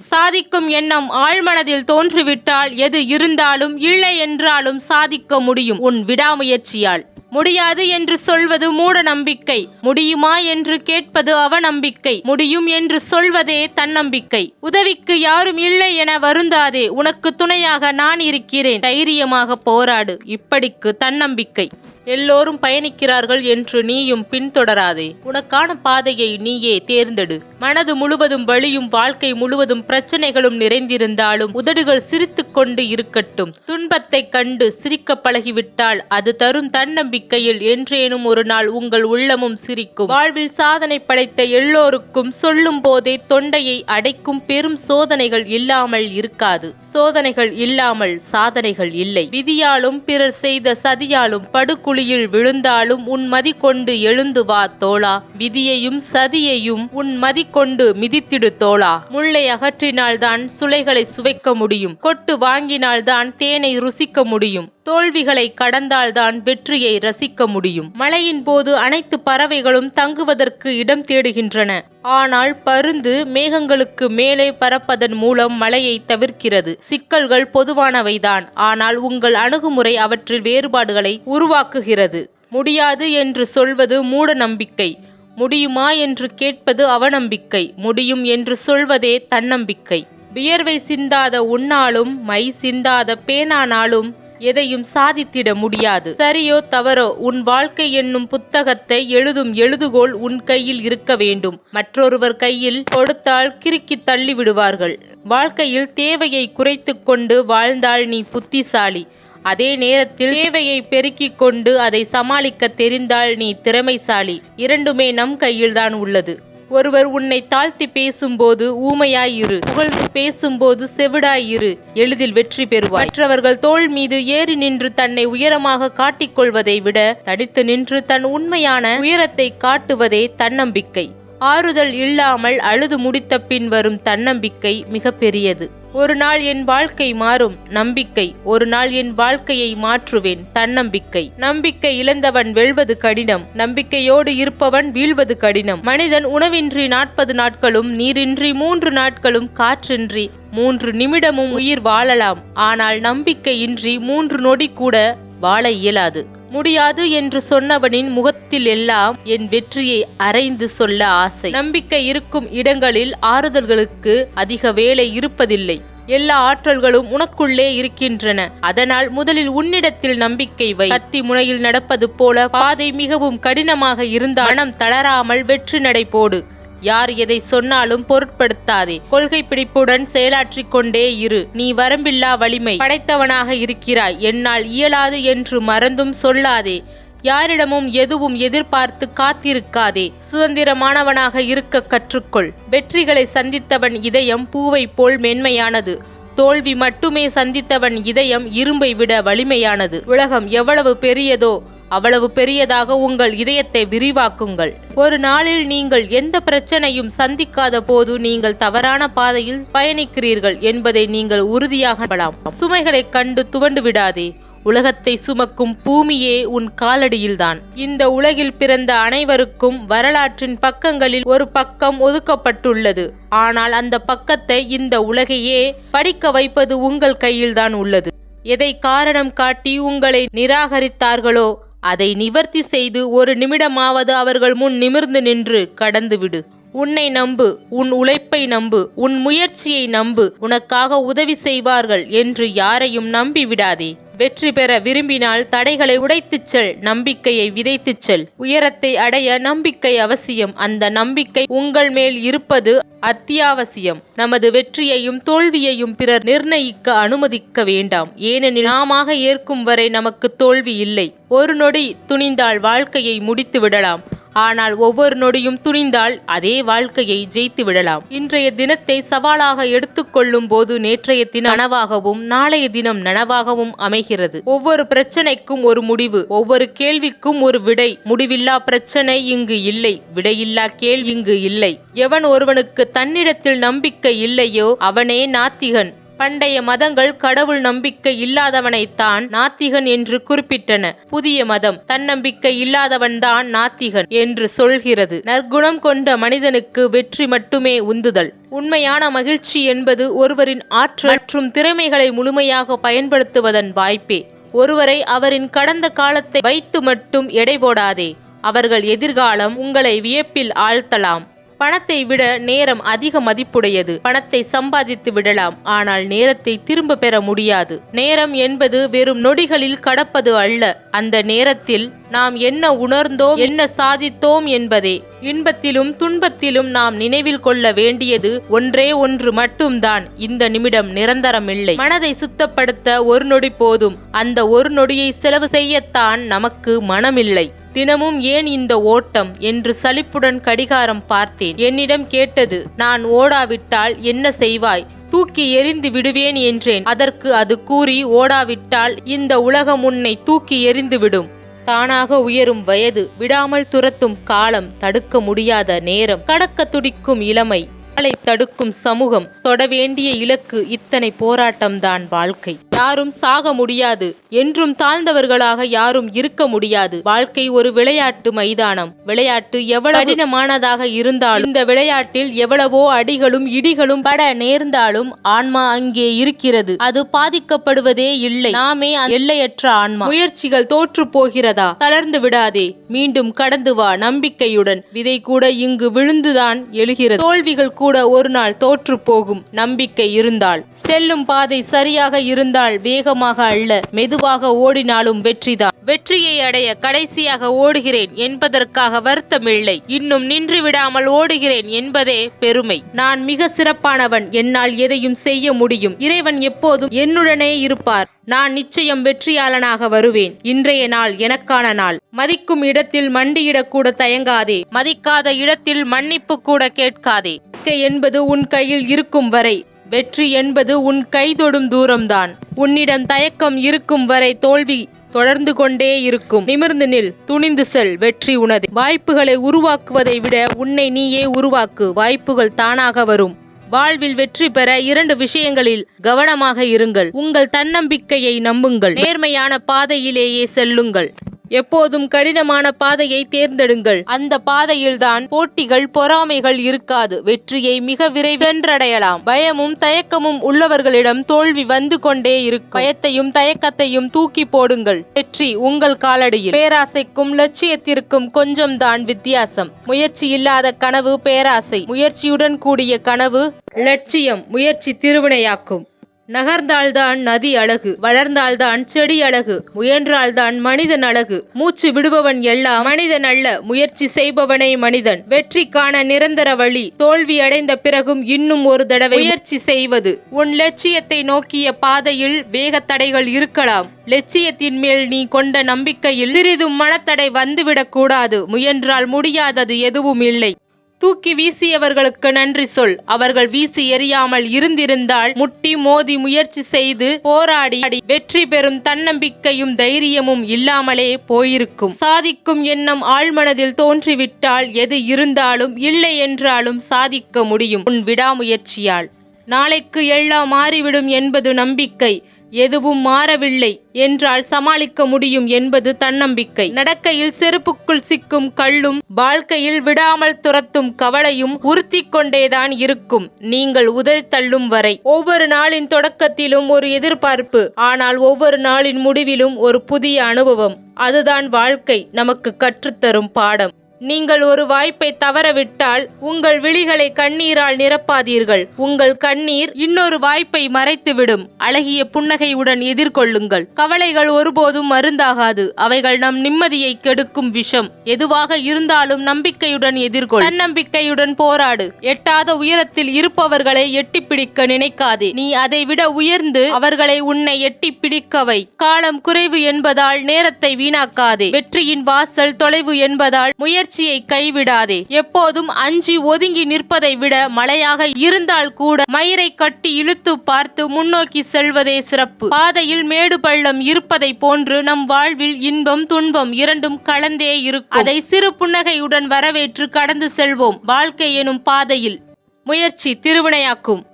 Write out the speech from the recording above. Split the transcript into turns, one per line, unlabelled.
சாதிக்கும் எண்ணம் ஆழ்மனதில் தோன்றிவிட்டால் எது இருந்தாலும் இல்லை என்றாலும் சாதிக்க முடியும். உன் விடாமுயற்சியால். முடியாது என்று சொல்வது மூட நம்பிக்கை முடியுமா என்று கேட்பது அவநம்பிக்கை. முடியும் என்று சொல்வதே தன்னம்பிக்கை. உதவிக்கு யாரும் இல்லை என வருந்தாதே. உனக்கு துணையாக நான் இருக்கிறேன். தைரியமாக போராடு. இப்படிக்கு தன்னம்பிக்கை. எல்லோரும் பயணிக்கிறார்கள் என்று நீயும் பின்தொடராதே. உனக்கான பாதையை நீயே தேர்ந்தெடு. மனது முழுவதும் வழியும் வாழ்க்கை முழுவதும் பிரச்சனைகளும் நிறைந்திருந்தாலும் உதடுகள் சிரித்துக் கொண்டு இருக்கட்டும். துன்பத்தை கண்டு சிரிக்க பழகிவிட்டால் அது தரும் தன்னம்பிக்கையில் என்றேனும் ஒரு நாள் உங்கள் உள்ளமும் சிரிக்கும். வாழ்வில் சாதனை படைத்த எல்லோருக்கும் சொல்லும் போதே தொண்டையை அடைக்கும் பெரும் சோதனைகள் இல்லாமல் இருக்காது. சோதனைகள் இல்லாமல் சாதனைகள் இல்லை. விதியாலும் பிறர் செய்த சதியாலும் படுகுழியில் விழுந்தாலும் உன் மதி கொண்டு எழுந்து வா தோளா விதியையும் சதியையும் உன் மதி கொண்டு மிதித்திடு தோளா முள்ளை அகற்றினால்தான் சுளைகளை சுவைக்க முடியும். கொட்டு வாங்கினால்தான் தேனை ருசிக்க முடியும். தோல்விகளை கடந்தால்தான் வெற்றியை ரசிக்க முடியும். மழையின் போது அனைத்து பறவைகளும் தங்குவதற்கு இடம் தேடுகின்றன. ஆனால் பருந்து மேகங்களுக்கு மேலே பறப்பதன் மூலம் மழையை தவிர்க்கிறது. சிக்கல்கள் பொதுவானவைதான். ஆனால் உங்கள் அணுகுமுறை அவற்றில் வேறுபாடுகளை உருவாக்குகிறது. முடியாது என்று சொல்வது மூட நம்பிக்கை முடியுமா என்று கேட்பது அவநம்பிக்கை. முடியும் என்று சொல்வதே தன்னம்பிக்கை. வியர்வை சிந்தாத உன்னாலும் மை சிந்தாத பேனானாலும் எதையும் சாதித்திட முடியாது. சரியோ தவறோ உன் வாழ்க்கை என்னும் புத்தகத்தை எழுதும் எழுதுகோள் உன் கையில் இருக்க வேண்டும். மற்றொருவர் கையில் கொடுத்தால் கிறுக்கி தள்ளி விடுவார்கள் வாழ்க்கையில் தேவையை குறைத்து கொண்டு வாழ்ந்தால் நீ புத்திசாலி. அதே நேரத்தில் தேவையை பெருக்கிக் கொண்டு அதை சமாளிக்க தெரிந்தால் நீ திறமைசாலி. இரண்டுமே நம் கையில்தான் உள்ளது. ஒருவர் உன்னை தாழ்த்தி பேசும்போது ஊமையாயிரு. புகழ்ந்து பேசும்போது செவிடாயிரு. எளிதில் வெற்றி பெறுவாய். மற்றவர்கள் தோள் மீது ஏறி நின்று தன்னை உயரமாக காட்டிக்கொள்வதை விட தடித்து நின்று தன் உண்மையான உயரத்தை காட்டுவதே தன்னம்பிக்கை. ஆறுதல் இல்லாமல் அழுது முடித்த பின் வரும் தன்னம்பிக்கை மிகப்பெரியது. ஒரு நாள் என் வாழ்க்கை மாறும் நம்பிக்கை. ஒரு நாள் என் வாழ்க்கையை மாற்றுவேன் தன்னம்பிக்கை. நம்பிக்கை இழந்தவன் வெல்வது கடினம் நம்பிக்கையோடு இருப்பவன் வீழ்வது கடினம். மனிதன் உணவின்றி நாற்பது நாட்களும் நீரின்றி மூன்று நாட்களும் காற்றின்றி மூன்று நிமிடமும் உயிர் வாழலாம். ஆனால் நம்பிக்கையின்றி மூன்று நொடி கூட வாழ இயலாது. முடியாது என்று சொன்னவனின் முகத்தில் எல்லாம் என் வெற்றியை அரைந்து சொல்ல ஆசை. நம்பிக்கை இருக்கும் இடங்களில் ஆறுதல்களுக்கு அதிக வேலை இருப்பதில்லை. எல்லா ஆற்றல்களும் உனக்குள்ளே இருக்கின்றன. அதனால் முதலில் உன்னிடத்தில் நம்பிக்கை வை. கத்தி முனையில் நடப்பது போல பாதை மிகவும் கடினமாக இருந்த மனம் தளராமல் வெற்றி நடை போடு. யார் எதை சொன்னாலும் பொருட்படுத்தாதே. கொள்கை பிடிப்புடன் செயலாற்றிக் கொண்டே இரு. நீ வரம்பில்லா வலிமை. படைத்தவனாக இருக்கிறாய். என்னால் இயலாது என்று மறந்தும் சொல்லாதே. யாரிடமும் எதுவும் எதிர்பார்த்து காத்திருக்காதே. சுதந்திரமானவனாக இருக்க கற்றுக்கொள். வெற்றிகளை சந்தித்தவன் இதயம் பூவை போல் மென்மையானது. தோல்வி மட்டுமே சந்தித்தவன் இதயம் இரும்பை விட வலிமையானது. உலகம் எவ்வளவு பெரியதோ அவ்வளவு பெரியதாக உங்கள் இதயத்தை விரிவாக்குங்கள். ஒரு நாளில் நீங்கள் எந்த பிரச்சனையும் சந்திக்காத போது நீங்கள் தவறான பாதையில் பயணிக்கிறீர்கள் என்பதை நீங்கள் உறுதியாக நம்பலாம். சுமைகளைக் கண்டு துவண்டு விடாதே. உலகத்தை சுமக்கும் பூமியே உன் காலடியில்தான். இந்த உலகில் பிறந்த அனைவருக்கும் வரலாற்றின் பக்கங்களில் ஒரு பக்கம் ஒதுக்கப்பட்டுள்ளது. ஆனால் அந்த பக்கத்தை இந்த உலகையே படிக்க வைப்பது உங்கள் கையில்தான் உள்ளது. எதை காரணம் காட்டி உங்களை நிராகரித்தார்களோ அதை நிவர்த்தி செய்து ஒரு நிமிடமாவது அவர்கள் முன் நிமிர்ந்து நின்று கடந்துவிடு. உன்னை நம்பு உன் உழைப்பை நம்பு உன் முயற்சியை நம்பு உனக்காக உதவி செய்வார்கள் என்று யாரையும் நம்பி விடாதே வெற்றி பெற விரும்பினால் தடைகளை உடைத்துச் செல் நம்பிக்கையை விதைத்துச் செல். உயரத்தை அடைய நம்பிக்கை அவசியம். அந்த நம்பிக்கை உங்கள் மேல் இருப்பது அத்தியாவசியம். நமது வெற்றியையும் தோல்வியையும் பிறர் நிர்ணயிக்க அனுமதிக்க வேண்டாம். ஏனெனில் நாமாக ஏற்கும் வரை நமக்கு தோல்வி இல்லை. ஒரு நொடி துணிந்தால் வாழ்க்கையை முடித்து விடலாம் ஆனால் ஒவ்வொரு நொடியும் துணிந்தால் அதே வாழ்க்கையை ஜெயித்து விடலாம். இன்றைய தினத்தை சவாலாக எடுத்துக்கொள்ளும் போது நேற்றைய தினம் நனவாகவும் நாளைய தினம் நனவாகவும் அமைகிறது. ஒவ்வொரு பிரச்சனைக்கும் ஒரு முடிவு ஒவ்வொரு கேள்விக்கும் ஒரு விடை. முடிவில்லா பிரச்சனை இங்கு இல்லை விடையில்லா கேள்வி இங்கு இல்லை. எவன் ஒருவனுக்கு தன்னிடத்தில் நம்பிக்கை இல்லையோ அவனே நாத்திகன். பண்டைய மதங்கள் கடவுள் நம்பிக்கை இல்லாதவனைத்தான் நாத்திகன் என்று குறிப்பிட்டன. புதிய மதம் தன்னம்பிக்கை இல்லாதவன்தான் நாத்திகன் என்று சொல்கிறது. நற்குணம் கொண்ட மனிதனுக்கு வெற்றி மட்டுமே உந்துதல். உண்மையான மகிழ்ச்சி என்பது ஒருவரின் ஆற்றல் மற்றும் திறமைகளை முழுமையாக பயன்படுத்துவதன் வாய்ப்பே. ஒருவரை அவரின் கடந்த காலத்தை வைத்து மட்டும் எடை போடாதே. அவர்கள் எதிர்காலம் உங்களை வியப்பில் ஆழ்த்தலாம். பணத்தை விட நேரம் அதிக மதிப்புடையது. பணத்தை சம்பாதித்து விடலாம் ஆனால் நேரத்தை திரும்ப பெற முடியாது. நேரம் என்பது வெறும் நொடிகளில் கடப்பது அல்ல. அந்த நேரத்தில் நாம் என்ன உணர்ந்தோம் என்ன சாதித்தோம் என்பதே. இன்பத்திலும் துன்பத்திலும் நாம் நினைவில் கொள்ள வேண்டியது ஒன்றே ஒன்று மட்டும்தான். இந்த நிமிடம் நிரந்தரமில்லை. மனதை சுத்தப்படுத்த ஒரு நொடி போதும். அந்த ஒரு நொடியை செலவு செய்யத்தான் நமக்கு மனமில்லை. தினமும் ஏன் இந்த ஓட்டம்? என்று சலிப்புடன் கடிகாரம் பார்த்தேன். என்னிடம் கேட்டது நான் ஓடாவிட்டால் என்ன செய்வாய்? தூக்கி எறிந்து விடுவேன் என்றேன். அதற்கு அது கூறி ஓடாவிட்டால் இந்த உலகம் உன்னை தூக்கி எறிந்துவிடும் தானாக உயரும் வயது விடாமல் துரத்தும் காலம் தடுக்க முடியாத நேரம் கடக்க துடிக்கும் இளமை. களை தடுக்கும் சமூகம் தொட வேண்டிய இலக்கு இத்தனை போராட்டம்தான் வாழ்க்கை. யாரும் சாக முடியாது என்றும் தாழ்ந்தவர்களாக யாரும் இருக்க முடியாது. வாழ்க்கை ஒரு விளையாட்டு மைதானம். விளையாட்டு எவ்வளவு கடினமானதாக இருந்தாலும் இந்த விளையாட்டில் எவ்வளவோ அடிகளும் இடிகளும் பட நேர்ந்தாலும் ஆன்மா அங்கே இருக்கிறது. அது பாதிக்கப்படுவதே இல்லை. நாமே எல்லையற்ற ஆன்மா. முயற்சிகள் தோற்று போகிறதா? தளர்ந்து விடாதே. மீண்டும் கடந்து வா நம்பிக்கையுடன். விதை கூட இங்கு விழுந்துதான் எழுகிறது. தோல்விகள் கூட ஒரு நாள் தோற்று போகும் நம்பிக்கை இருந்தால் செல்லும் பாதை சரியாக இருந்தால் வேகமாக அல்ல மெதுவாக ஓடினாலும் வெற்றிதான். வெற்றியை அடைய கடைசியாக ஓடுகிறேன் என்பதற்காக வருத்தமில்லை இன்னும் நின்று விடாமல் ஓடுகிறேன் என்பதே பெருமை. நான் மிக சிறப்பானவன். என்னால் எதையும் செய்ய முடியும். இறைவன் எப்போதும் என்னுடனே இருப்பார். நான் நிச்சயம் வெற்றியாளனாக வருவேன். இன்றைய நாள் எனக்கான நாள். மதிக்கும் இடத்தில் மண்டியிடக்கூட தயங்காதே. மதிக்காத இடத்தில் மன்னிப்பு கூட கேட்காதே. வாழ்க்கை என்பது உன் கையில் இருக்கும் வரை வெற்றி என்பது உன் கைதொடும் தூரம்தான். உன்னிடம் தயக்கம் இருக்கும் வரை தோல்வி தொடர்ந்து கொண்டே இருக்கும். நிமிர்ந்து நில் துணிந்து செல் வெற்றி உனது. வாய்ப்புகளை உருவாக்குவதை விட உன்னை நீயே உருவாக்கு வாய்ப்புகள் தானாக வரும். வாழ்வில் வெற்றி பெற இரண்டு விஷயங்களில் கவனமாக இருங்கள். உங்கள் தன்னம்பிக்கையை நம்புங்கள். நேர்மையான பாதையிலேயே செல்லுங்கள். எப்போதும் கடினமான பாதையை தேர்ந்தெடுங்கள். அந்த பாதையில்தான் போட்டிகள் பொறாமைகள் இருக்காது. வெற்றியை மிக விரைவில் சென்றடையலாம். பயமும் தயக்கமும் உள்ளவர்களிடம் தோல்வி வந்து கொண்டே இருக்கும். பயத்தையும் தயக்கத்தையும் தூக்கி போடுங்கள். வெற்றி உங்கள் காலடியில். பேராசைக்கும் லட்சியத்திற்கும் கொஞ்சம்தான் வித்தியாசம். முயற்சி இல்லாத கனவு பேராசை. முயற்சியுடன் கூடிய கனவு லட்சியம். முயற்சி திருவினையாக்கும். நகர்ந்தால்தான் நதி அழகு வளர்ந்தால்தான் செடி அழகு முயன்றால்தான் மனிதன் அழகு. மூச்சு விடுபவன் எல்லாம் மனிதன் அல்ல முயற்சி செய்பவனே மனிதன். வெற்றிக்கான நிரந்தர வழி தோல்வி அடைந்த பிறகும் இன்னும் ஒரு தடவை முயற்சி செய்வது. உன் லட்சியத்தை நோக்கிய பாதையில் வேகத்தடைகள் இருக்கலாம். லட்சியத்தின் மேல் நீ கொண்ட நம்பிக்கையில் சிறிதும் மனத்தடை வந்துவிடக் கூடாது. முயன்றால் முடியாதது எதுவும் இல்லை. தூக்கி வீசியவர்களுக்கு நன்றி சொல். அவர்கள் வீசி எறியாமல் இருந்திருந்தால் முட்டி மோதி முயற்சி செய்து போராடி வெற்றி பெறும் தன்னம்பிக்கையும் தைரியமும் இல்லாமலே போயிருக்கும். சாதிக்கும் எண்ணம் ஆழ்மனதில் தோன்றிவிட்டால் எது இருந்தாலும் இல்லை என்றாலும் சாதிக்க முடியும். உன் விடாமுயற்சியால். நாளைக்கு எல்லாம் மாறிவிடும் என்பது நம்பிக்கை. எதுவும் மாறவில்லை என்றால் சமாளிக்க முடியும் என்பது தன்னம்பிக்கை. நடக்கையில் செருப்புக்குள் சிக்கும் கள்ளும் வாழ்க்கையில் விடாமல் துரத்தும் கவலையும் உறுத்தி கொண்டேதான் இருக்கும். நீங்கள் உதறி தள்ளும் வரை. ஒவ்வொரு நாளின் தொடக்கத்திலும் ஒரு எதிர்பார்ப்பு. ஆனால் ஒவ்வொரு நாளின் முடிவிலும் ஒரு புதிய அனுபவம். அதுதான் வாழ்க்கை நமக்கு கற்றுத்தரும் பாடம். நீங்கள் ஒரு வாய்ப்பை தவறவிட்டால் உங்கள் விழிகளை கண்ணீரால் நிரப்பாதீர்கள். உங்கள் கண்ணீர் இன்னொரு வாய்ப்பை மறைத்துவிடும். அழகிய புன்னகையுடன் எதிர்கொள்ளுங்கள். கவலைகள் ஒருபோதும் மருந்தாகாது. அவைகள் நம் நிம்மதியை கெடுக்கும் விஷம். எதுவாக இருந்தாலும் நம்பிக்கையுடன் எதிர்கொள். தன்னம்பிக்கையுடன் போராடு. எட்டாத உயரத்தில் இருப்பவர்களை எட்டி பிடிக்க நினைக்காதே. நீ அதை விட உயர்ந்து அவர்களை உன்னை எட்டி பிடிக்கவை. காலம் குறைவு என்பதால் நேரத்தை வீணாக்காதே. வெற்றியின் வாசல் தொலைவு என்பதால் முயற்சி முயற்சியை கைவிடாதே. எப்போதும் அஞ்சி ஒதுங்கி நிற்பதை விட மழையாக இருந்தால் கூட மயிரை கட்டி இழுத்து பார்த்து முன்னோக்கி செல்வதே சிறப்பு. பாதையில் மேடு பள்ளம் இருப்பதை போன்று நம் வாழ்வில் இன்பம் துன்பம் இரண்டும் கலந்தே இருக்கும். அதை சிறு புன்னகையுடன் வரவேற்று கடந்து செல்வோம் வாழ்க்கை எனும் பாதையில். முயற்சி திருவினையாக்கும்.